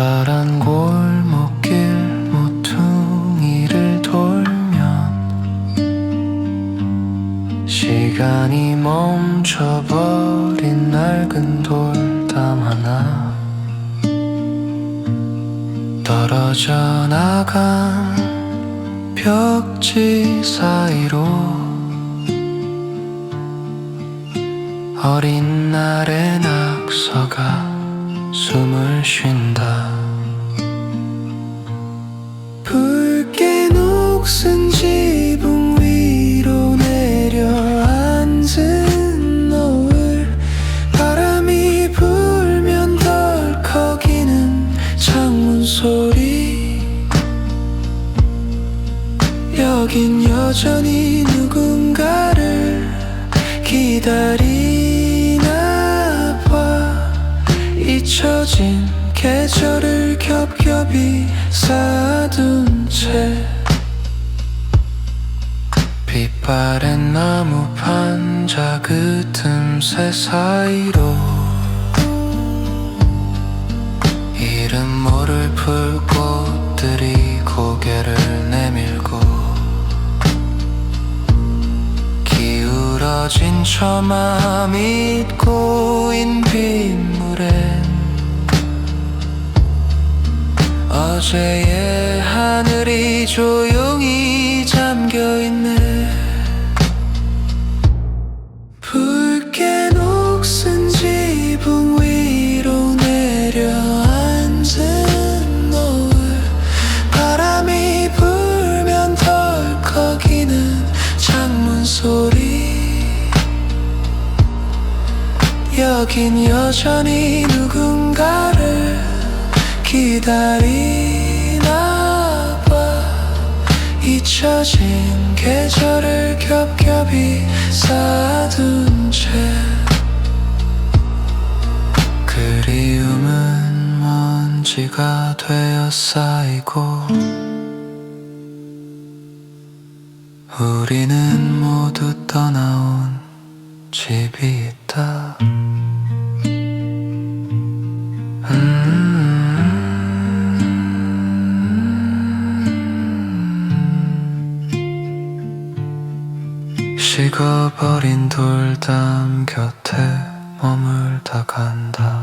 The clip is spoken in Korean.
좁다란 골목길 모퉁이를 돌면 시간이 멈춰버린 낡은 돌담 하나 떨어져 나간 벽지 사이로 어린 날의 낙서가 숨을 쉰다. 붉게 녹슨 지붕 위로 내려앉은 노을. 바람이 불면 덜컥이는 창문 소리. 여긴 여전히 누군 잊혀진 계절을 겹겹이 쌓아둔 채 빛바랜 나무 판자 그 틈새 사이로 이름 모를 풀꽃들이 고개를 내밀고 기울어진 처마 밑 고인 빗 어제의 하늘이 조용히 잠겨있네. 붉게 녹슨 지붕 위로 내려앉은 노을. 바람이 불면 덜컥이는 창문 소리. 여긴 여전히 누군가를 기다리나 봐. 잊혀진 계절을 겹겹이 쌓아둔 채 그리움은 먼지가 되어 쌓이고 우리는 모두 떠나온 집이 있다 식어버린 돌담 곁에 머물다 간다